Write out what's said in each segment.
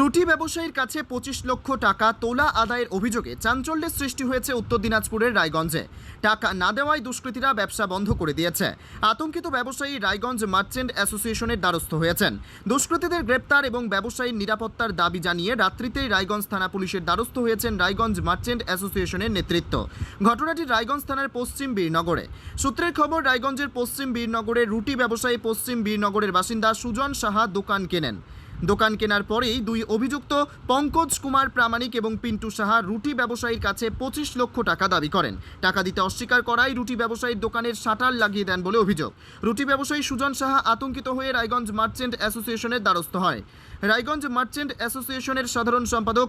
রুটি ব্যবসায়ীর কাছে পঁচিশ লক্ষ টাকা তোলা আদায়ের অভিযোগে চাঞ্চল্যের সৃষ্টি হয়েছে উত্তর দিনাজপুরের রায়গঞ্জে। টাকা না দেওয়ায় দুষ্কৃতীরা ব্যবসা বন্ধ করে দিয়েছে। আতঙ্কিত ব্যবসায়ী রায়গঞ্জ মার্চেন্ট অ্যাসোসিয়েশনের দ্বারস্থ হয়েছেন। দুষ্কৃতীদের গ্রেপ্তার এবং ব্যবসায়ীর নিরাপত্তার দাবি জানিয়ে রাত্রিতেই রায়গঞ্জ থানা পুলিশের দ্বারস্থ হয়েছেন রায়গঞ্জ মার্চেন্ট অ্যাসোসিয়েশনের নেতৃত্ব। ঘটনাটি রায়গঞ্জ থানার পশ্চিম বীরনগরে। সূত্রের খবর, রায়গঞ্জের পশ্চিম বীরনগরে রুটি ব্যবসায়ী পশ্চিম বীরনগরের বাসিন্দা সুজন সাহা দোকান কেনেন। দোকান কেনার পরেই দুই অভিযুক্ত পঙ্কজ কুমার প্রামাণিক এবং পিন্টু সাহা রুটি ব্যবসায়ীর কাছে পঁচিশ লক্ষ টাকা দাবি করেন। টাকা দিতে অস্বীকার করায় রুটি ব্যবসায়ীর দোকানের শাটার লাগিয়ে দেন বলে অভিযোগ। রুটি ব্যবসায়ী সুজন সাহা আতঙ্কিত হয়ে রায়গঞ্জ মার্চেন্ট অ্যাসোসিয়েশনের দ্বারস্থ হয়। রায়গঞ্জ মার্চেন্ট অ্যাসোসিয়েশনের সাধারণ সম্পাদক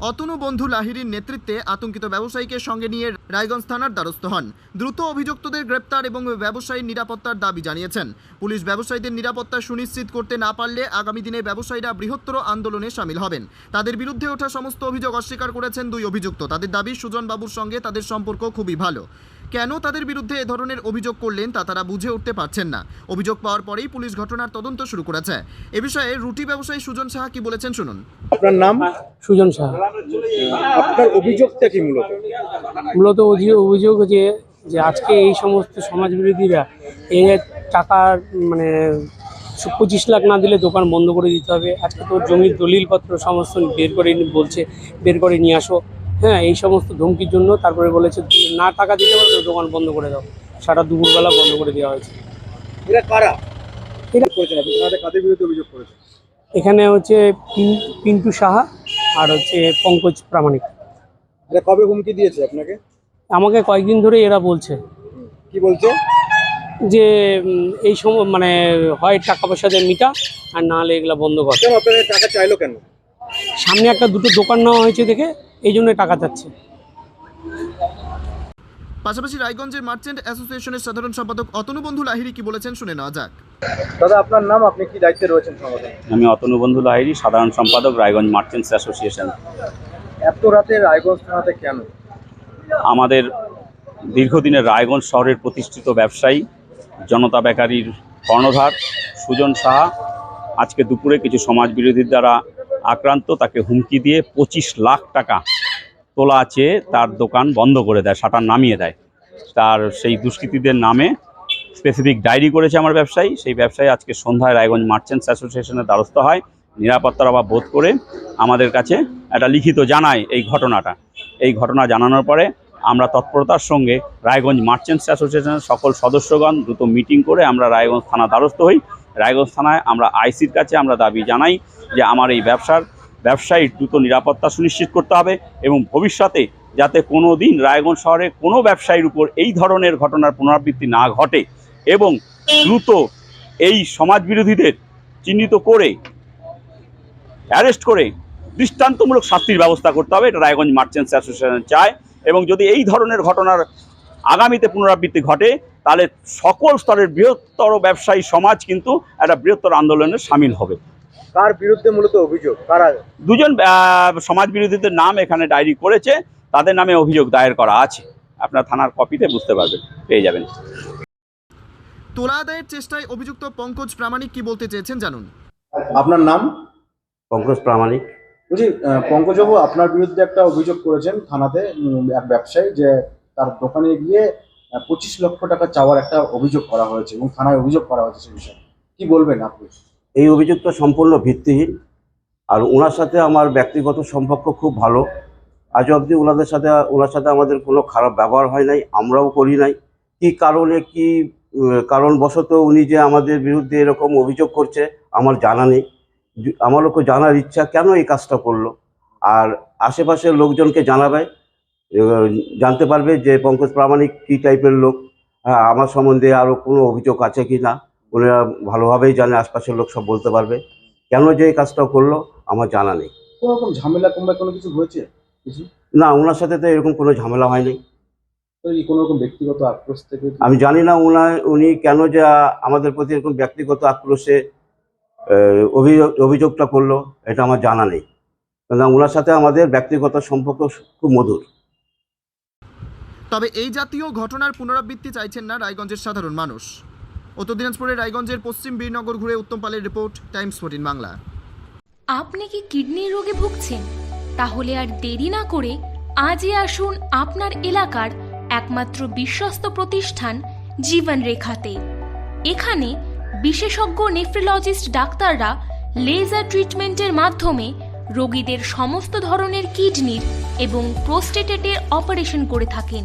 অতনু বন্ধু লাহিরির নেতৃত্বে আতঙ্কিত ব্যবসায়ীকে সঙ্গে নিয়ে রায়গঞ্জ থানার দ্বারস্থ হন। দ্রুত অভিযুক্তদের গ্রেপ্তার এবং ব্যবসায়ীর নিরাপত্তার দাবি জানিয়েছেন। পুলিশ ব্যবসায়ীদের নিরাপত্তা সুনিশ্চিত করতে না পারলে আগামী দিনে ব্যবসায়ীরা বৃহত্তর আন্দোলনে সামিল হবেন। তাদের বিরুদ্ধে ওঠা সমস্ত অভিযোগ অস্বীকার করেছেন দুই অভিযুক্ত। তাদের দাবি, সুজনবাবুর সঙ্গে তাদের সম্পর্ক খুবই ভালো। কেন তাদের বিরুদ্ধে এ ধরনের অভিযোগ করলেন তা তারা বুঝে উঠতে পারছেন না। অভিযোগ পাওয়ার পরেই পুলিশ ঘটনার তদন্ত শুরু করেছে। এ বিষয়ে রুটি ব্যবসায়ী সুজন সাহা কি বলেছেন শুনুন। আপনার নাম? সুজন সাহা। আপনার অভিযোগটা কি মূলত? মূলত অভি- অভিযোগ যে যে আজকে এই সমস্ত সমাজ বিরোধীরা এই যে টাকার মানে পঁচিশ লাখ না দিলে দোকান বন্ধ করে দিতে হবে। আজকে তোর জমির দলিলপত্র সমস্ত বের করে বলছে বের করে নিয়ে আসো। হ্যাঁ এই সমস্ত ধমকির জন্য তারপরে বলেছে না টাকা দিতে পারবে দোকান বন্ধ করে দাও। সারা দুপুরবেলা বন্ধ করে দেওয়া হয়েছে। এরা কারা? এরা- করেছেন আপনি থানাতে কাদের বিরুদ্ধে অভিযোগ করেছেন? এখানে হচ্ছে পিন- পিন্টু সাহা আর হচ্ছে পঙ্কজ প্রামাণিক। এরা কবে হুমকি দিয়েছে আপনাকে? আমাকে কয়েকদিন ধরে এরা বলছে। কি বলছে? যে এই সময় মানে হয় টাকা পয়সা দিয়ে মিটা আর না হলে এগুলা বন্ধ কর। আপনাদের টাকা চাইলো কেন? সামনে একটা দুটো দোকান নেওয়া হয়েছে দেখে এই জন্য টাকা চাচ্ছে। পাশাপাশি রায়গঞ্জের মার্চেন্ট অ্যাসোসিয়েশনের সাধারণ সম্পাদক অতনু বন্ধু লাহিড়ি কি বলেছেন শুনে নেওয়া যাক। দাদা আপনার নাম আপনি কি দায়িত্বে রয়েছেন সংগঠনে আমি অতনু বন্ধু লাহিড়ি সাধারণ সম্পাদক রায়গঞ্জ মার্চেন্টস অ্যাসোসিয়েশন। এত রাতে রায়গঞ্জ থানাতে কেন? আমাদের দীর্ঘদিনের রায়গঞ্জ শহরের প্রতিষ্ঠিত ব্যবসায়ী জনতা বেকারির কর্ণধার সুজন সাহা আজকে দুপুরে কিছু সমাজ বিরোধীর দ্বারা আক্রান্ত, তাকে হুমকি দিয়ে পঁচিশ লাখ টাকা তোলা আছে, তার দোকান বন্ধ করে দেয় শাটার নামিয়ে দেয়। তার সেই দুষ্কৃতীদের নামে স্পেসিফিক ডায়েরি করেছে আমার ব্যবসায়ী। সেই ব্যবসায়ী আজকে সন্ধ্যায় রায়গঞ্জ মার্চেন্টস অ্যাসোসিয়েশনের দ্বারস্থ হয়, নিরাপত্তার অভাব বোধ করে আমাদের কাছে একটা লিখিত জানায় এই ঘটনাটা। এই ঘটনা জানানোর পরে আমরা তৎপরতার সঙ্গে রায়গঞ্জ মার্চেন্টস অ্যাসোসিয়েশনের সকল সদস্যগণ দ্রুত মিটিং করে আমরা রায়গঞ্জ থানা দ্বারস্থ হই। রায়গঞ্জ থানায় আমরা আইসির কাছে আমরা দাবি জানাই যে আমার এই ব্যবসার, ব্যবসায়ীর দ্রুত নিরাপত্তা সুনিশ্চিত করতে হবে এবং ভবিষ্যতে যাতে কোনো দিন রায়গঞ্জ শহরে কোনো ব্যবসায়ীর উপর এই ধরনের ঘটনার পুনরাবৃত্তি না ঘটে এবং দ্রুত এই সমাজ বিরোধীদের চিহ্নিত করে, অ্যারেস্ট করে দৃষ্টান্তমূলক শাস্তির ব্যবস্থা করতে হবে। এটা রায়গঞ্জ মার্চেন্টস অ্যাসোসিয়েশন চায় এবং যদি এই ধরনের ঘটনার আগামীতে পুনরাবৃত্তি ঘটে তাহলে সকল স্তরের বৃহত্তর ব্যবসায়ী সমাজ কিন্তু একটা বৃহত্তর আন্দোলনে সামিল হবে। কার বিরুদ্ধে মূলত অভিযোগ? কারা? দুজন সমাজ বিরোধীদের নাম এখানে ডায়েরি করেছে তাদের নামে অভিযোগ দায়ের করা আছে। আপনার থানার কপিতে বুঝতে পারবেন পেয়ে যাবেন। তোলা আদায়ের চেষ্টায় অভিযুক্ত পঙ্কজ প্রামাণিক কি বলতে চেয়েছেন জানুন। আপনার নাম? পঙ্কজ প্রামাণিক। বলছি পঙ্কজবাবু আপনার বিরুদ্ধে একটা অভিযোগ করেছেন থানাতে এক ব্যবসায়ী যে তার দোকানে গিয়ে পঁচিশ লক্ষ টাকা চাওয়ার একটা অভিযোগ করা হয়েছে এবং থানায় অভিযোগ করা হয়েছে সে বিষয়ে। কি বলবেন আপনি? এই অভিযোগটা সম্পূর্ণ ভিত্তিহীন। আর ওনার সাথে আমার ব্যক্তিগত সম্পর্ক খুব ভালো। আজ অবধি ওনাদের সাথে, ওনার সাথে আমাদের কোনো খারাপ ব্যবহার হয় নাই, আমরাও করি নাই। কি কারণে, কি কারণবশত উনি যে আমাদের বিরুদ্ধে এরকম অভিযোগ করছে, আমার জানা নেই। আমারও জানার ইচ্ছা কেন এই কাজটা করল? আর আশেপাশের লোকজনকে জানাবে? জানতে পারবে যে পঙ্কজ প্রামাণিক কী টাইপের লোক হ্যাঁ আমার সম্বন্ধে আরও কোনো অভিযোগ আছে কি না ওনারা ভালোভাবেই জানে আশপাশের লোক সব বলতে পারবে। কেন যে এই কাজটা করল আমার জানা নেই। কোনো রকম ঝামেলা কিংবা কোনো কিছু হয়েছে? কিছু? না ওনার সাথে তো এরকম কোনো ঝামেলা হয়নি। কোনো রকম ব্যক্তিগত আক্রোশ থেকে আমি জানি না ওনার উনি কেন যে আমাদের প্রতি এরকম ব্যক্তিগত আক্রোশে অভিযোগ অভিযোগটা করল এটা আমার জানা নেই। কেন ওনার সাথে আমাদের ব্যক্তিগত সম্পর্ক খুব মধুর। তবে এই জাতীয় ঘটনার পুনরাবৃত্তি চাইছেন না রায়গঞ্জের সাধারণ মানুষ। উত্তর দিনাজপুরের রায়গঞ্জের পশ্চিম বীরনগর ঘুরে উত্তম পালের রিপোর্ট, টাইমস ফোর্টিন বাংলা। আপনি কি কিডনির রোগে ভুগছেন? তাহলে আর দেরি না করে আজই আসুন আপনার এলাকার একমাত্র বিশ্বস্ত প্রতিষ্ঠান জীবন রেখাতে এখানে বিশেষজ্ঞ নেফ্রোলজিস্ট ডাক্তাররা লেজার ট্রিটমেন্টের মাধ্যমে রোগীদের সমস্ত ধরনের কিডনির এবং প্রোস্টেটেটের অপারেশন করে থাকেন।